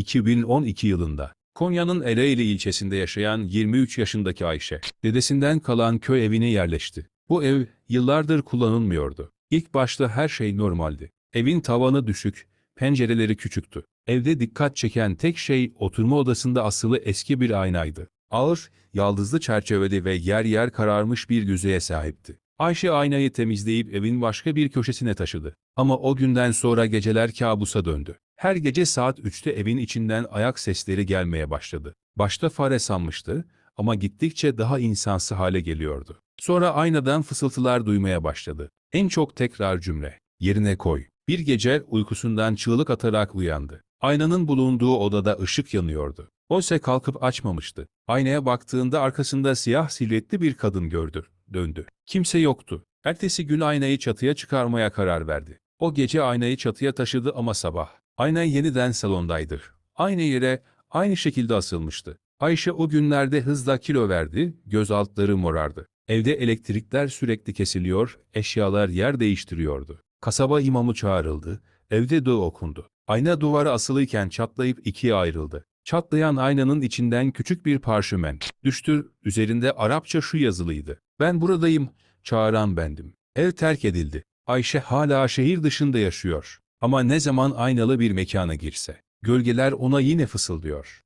2012 yılında. Konya'nın Ereğli ilçesinde yaşayan 23 yaşındaki Ayşe, dedesinden kalan köy evine yerleşti. Bu ev yıllardır kullanılmıyordu. İlk başta her şey normaldi. Evin tavanı düşük, pencereleri küçüktü. Evde dikkat çeken tek şey oturma odasında asılı eski bir aynaydı. Ağır, yaldızlı çerçeveli ve yer yer kararmış bir yüzeye sahipti. Ayşe aynayı temizleyip evin başka bir köşesine taşıdı. Ama o günden sonra geceler kabusa döndü. Her gece saat 3'te evin içinden ayak sesleri gelmeye başladı. Başta fare sanmıştı ama gittikçe daha insansı hale geliyordu. Sonra aynadan fısıltılar duymaya başladı. En çok tekrar cümle. Yerine koy. Bir gece uykusundan çığlık atarak uyandı. Aynanın bulunduğu odada ışık yanıyordu. Oysa kalkıp açmamıştı. Aynaya baktığında arkasında siyah silüetli bir kadın gördü. Döndü. Kimse yoktu. Ertesi gün aynayı çatıya çıkarmaya karar verdi. O gece aynayı çatıya taşıdı ama sabah. Ayna yeniden salondaydı. Aynı yere, aynı şekilde asılmıştı. Ayşe o günlerde hızla kilo verdi, göz altları morardı. Evde elektrikler sürekli kesiliyor, eşyalar yer değiştiriyordu. Kasaba imamı çağrıldı, evde dua okundu. Ayna duvara asılıyken çatlayıp ikiye ayrıldı. Çatlayan aynanın içinden küçük bir parşömen düştü, üzerinde Arapça şu yazılıydı. Ben buradayım, çağıran bendim. Ev terk edildi. Ayşe hala şehir dışında yaşıyor. Ama ne zaman aynalı bir mekana girse, gölgeler ona yine fısıldıyor.